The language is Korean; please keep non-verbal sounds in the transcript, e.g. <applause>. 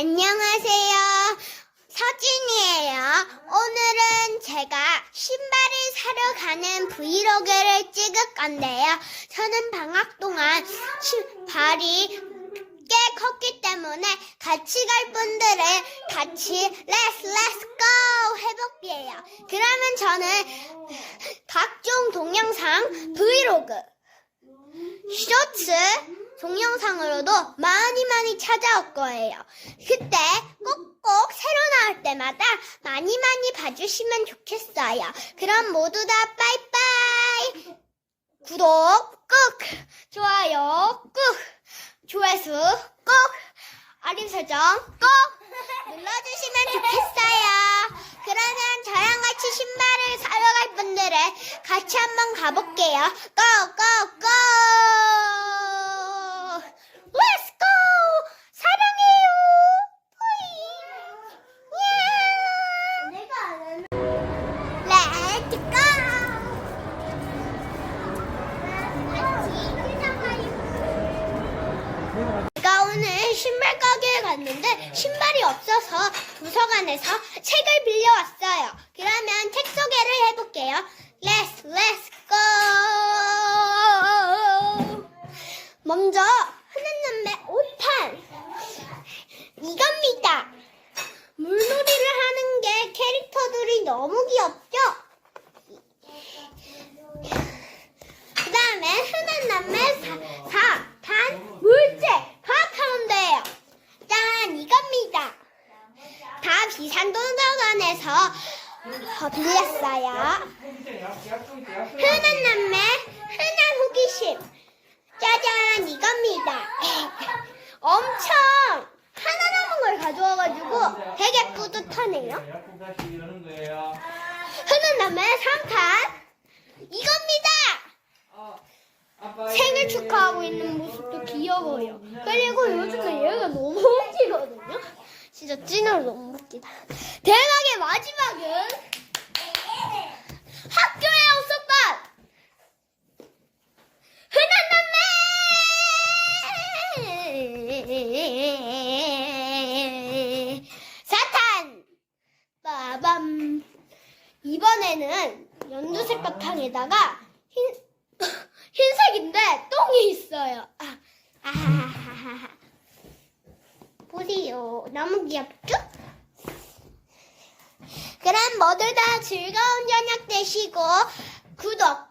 안녕하세요. 서진이에요. 오늘은 제가 신발을 사러 가는 브이로그를 찍을 건데요. 저는 방학 동안 신- 발이 꽤 컸기 때문에 같이 갈 분들은 같이 Let's Let's Go 해볼게요. 그러면 저는 각종 동영상 브이로그 쇼츠 동영상으로도 많이 많이 찾아올 거예요. 그때 꼭꼭 새로 나올 때마다 많이 많이 봐주시면 좋겠어요. 그럼 모두 다 빠이빠이! 구독 꾹! 좋아요 꾹! 조회수 꼭! 알림 설정 꼭! 눌러주시면 좋겠어요. 그러면 저랑 같이 신발을 사러 갈 분들은 같이 한번 가볼게요. 고! 고! 고! Let's go! 사랑해요! 뿌잉! 야! Let's go! 제가 오늘 신발 가게에 갔는데 신발이 없어서 도서관에서 책을 빌려왔어요. 그러면 책 소개를 해볼게요. Let's let's go. 먼저 흔한남매 5판 이겁니다. 물놀이를 하는 게 캐릭터들이 너무 귀엽죠? 그 다음에 흔한 남매 4, 단, 물체, 과학하는데요. 짠, 이겁니다. 어, 빌렸어요. 흔한 남매, 흔한 호기심. 짜잔, 이겁니다. <laughs> 엄청 하나 남은 걸 가져와가지고 되게 뿌듯하네요. 흔한 남매 3탄, 이겁니다. 생일 축하하고 있는 모습도 귀여워요. 그리고 요즘에 얘가 너무 <laughs> 웃기거든요. 진짜 찐으로 너무 웃기다. 대박의 마지막은 학교의 옷소빠 흔한 남매 사탄 빠밤 이번에는 연두색 바탕에다가 흰 <laughs> 흰색인데 똥이 있어요. 아, 아하하하. 보세요. 너무 귀엽죠? 그럼 모두 다 즐거운 저녁 되시고 구독